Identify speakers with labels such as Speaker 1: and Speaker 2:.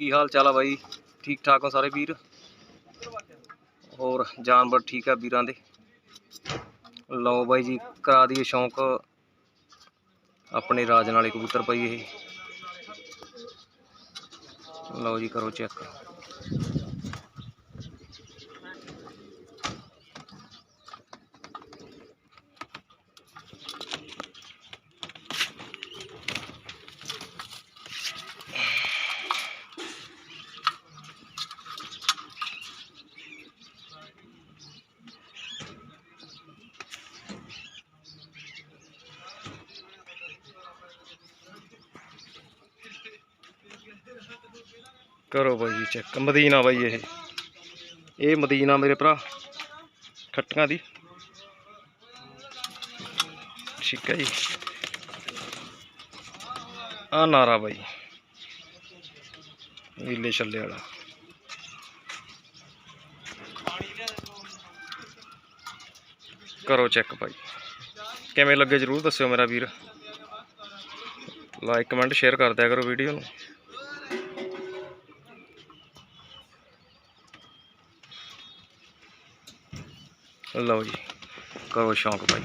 Speaker 1: ਕੀ ਹਾਲ ਚਾਲ ਆ ਬਾਈ? ਠੀਕ ਠਾਕ ਹੋ ਸਾਰੇ ਵੀਰ? ਹੋਰ ਜਾਨਵਰ ਠੀਕ ਆ ਵੀਰਾਂ ਦੇ? ਲਓ ਬਾਈ ਜੀ, ਕਰਾ ਦਈਏ ਸ਼ੌਂਕ। ਆਪਣੇ ਰਾਜ ਨਾਲੇ ਕਬੂਤਰ ਪਈ ਇਹ। ਲਓ ਜੀ, ਕਰੋ ਚੈੱਕ। ਕਰੋ ਬਾਈ ਜੀ ਚੈੱਕ ਮਦੀਨਾ ਬਾਈ ਇਹ। ਇਹ ਮਦੀਨਾ ਮੇਰੇ ਭਰਾ। ਖੱਟੀਆਂ ਦੀ। ਠੀਕ ਹੈ ਜੀ। ਆ ਨਾਰਾ ਬਾਈ। ਨੀਲੇ ਛੱਲੇ ਵਾਲਾ। ਕਰੋ ਚੈੱਕ ਭਾਈ ਕਿਵੇਂ ਲੱਗੇ ਜਰੂਰ ਦੱਸਿਓ ਮੇਰਾ ਵੀਰ। ਲਾਈਕ ਕਮੈਂਟ ਸ਼ੇਅਰ ਕਰ ਦਿਆ ਕਰੋ ਵੀਡੀਓ ਨੂੰ। ਲਓ ਜੀ। ਕਰੋ ਸ਼ੌਂਕ ਭਾਈ।